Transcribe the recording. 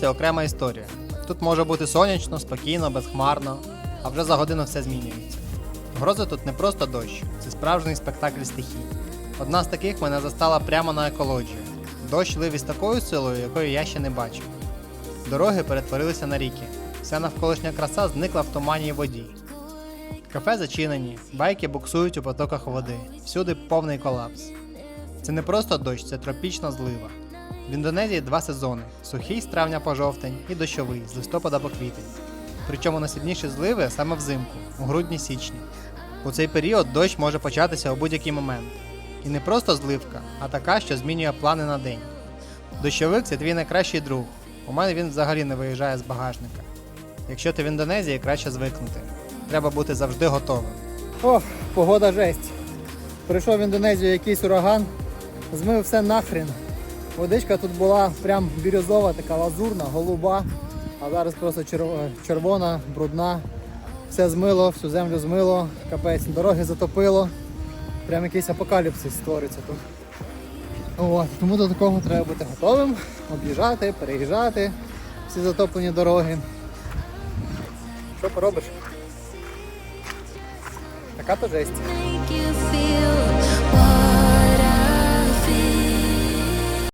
це окрема історія. Тут може бути сонячно, спокійно, безхмарно, а вже за годину все змінюється. Грози тут не просто дощ, це справжній спектакль стихій. Одна з таких мене застала прямо на екології. Дощ лив із такою силою, якої я ще не бачив. Дороги перетворилися на ріки. Вся навколишня краса зникла в тумані й воді. Кафе зачинені, байки буксують у потоках води, всюди повний колапс. Це не просто дощ, це тропічна злива. В Індонезії два сезони: сухий з травня по жовтень і дощовий з листопада по квітень. Причому найсильніші зливи саме взимку, у грудні-січні. У цей період дощ може початися у будь-який момент. І не просто зливка, а така, що змінює плани на день. Дощовик це твій найкращий друг. У мене він взагалі не виїжджає з багажника. Якщо ти в Індонезії, краще звикнути. Треба бути завжди готовим. Ох, погода жесть. Прийшов в Індонезію якийсь ураган, змив все нахрен. Водичка тут була прям бірюзова, така лазурна, голуба, а зараз просто червона, брудна. Все змило, всю землю змило, капець, дороги затопило. Прям якийсь апокаліпсис створиться тут. От, тому до такого треба бути готовим, об'їжджати, переїжджати всі затоплені дороги. Що поробиш? Така то жесть.